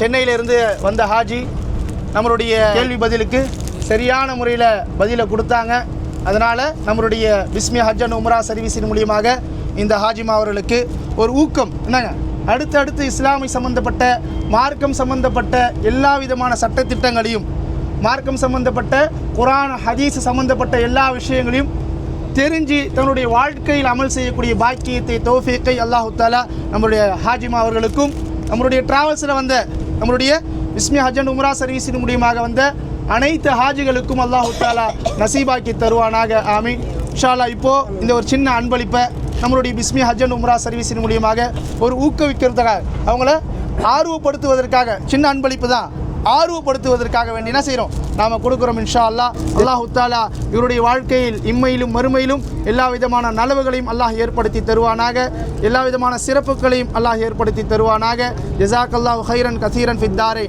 சென்னையிலிருந்து வந்த ஹாஜி நம்மளுடைய கேள்வி பதிலுக்கு சரியான முறையில் பதிலை கொடுத்தாங்க. அதனால் நம்மளுடைய விஸ்மி ஹஜ் அண்ட் உம்ரா சர்வீஸின் மூலியமாக இந்த ஹாஜிமா அவர்களுக்கு ஒரு ஊக்கம். என்னங்க? அடுத்தடுத்து இஸ்லாமை சம்பந்தப்பட்ட மார்க்கம் சம்பந்தப்பட்ட எல்லா விதமான சட்டத்திட்டங்களையும் மார்க்கம் சம்பந்தப்பட்ட குரான் ஹதீஸ் சம்பந்தப்பட்ட எல்லா விஷயங்களையும் தெரிஞ்சு தன்னுடைய வாழ்க்கையில் அமல் செய்யக்கூடிய பாக்கியத்தை தோஃபியத்தை அல்லாஹு தாலா நம்மளுடைய ஹாஜிமா அவர்களுக்கும் நம்மளுடைய டிராவல்ஸில் வந்த நம்மளுடைய விஸ்மி ஹஜ் அண்ட் உம்ரா சர்வீஸின் மூலியமாக வந்த அனைத்து ஹாஜிகளுக்கும் அல்லாஹு தாலா நசீபாக்கி தருவானாக. ஆமி ஷாலா இப்போது இந்த ஒரு சின்ன அன்பளிப்பை நம்மளுடைய பிஸ்மி ஹஜ் அண்ட் உம்ரா சர்வீஸின் மூலியமாக ஒரு ஊக்குவிக்கிறதுக்காக அவங்கள ஆர்வப்படுத்துவதற்காக சின்ன அன்பளிப்பு தான். ஆர்வப்படுத்துவதற்காக வேண்டி என்ன செய்கிறோம் நாம் கொடுக்குறோம் இன்ஷா அல்லாஹ் அல்லாஹு தாலா இவருடைய வாழ்க்கையில் இம்மையிலும் மறுமையிலும் எல்லா விதமான நலவுகளையும் அல்லாஹ் ஏற்படுத்தி தருவானாக. எல்லா விதமான சிறப்புகளையும் அல்லாஹ் ஏற்படுத்தி தருவானாக. ஜசாக் அல்லாஹ் ஹைரன் கசீரன் ஃபித்தாரே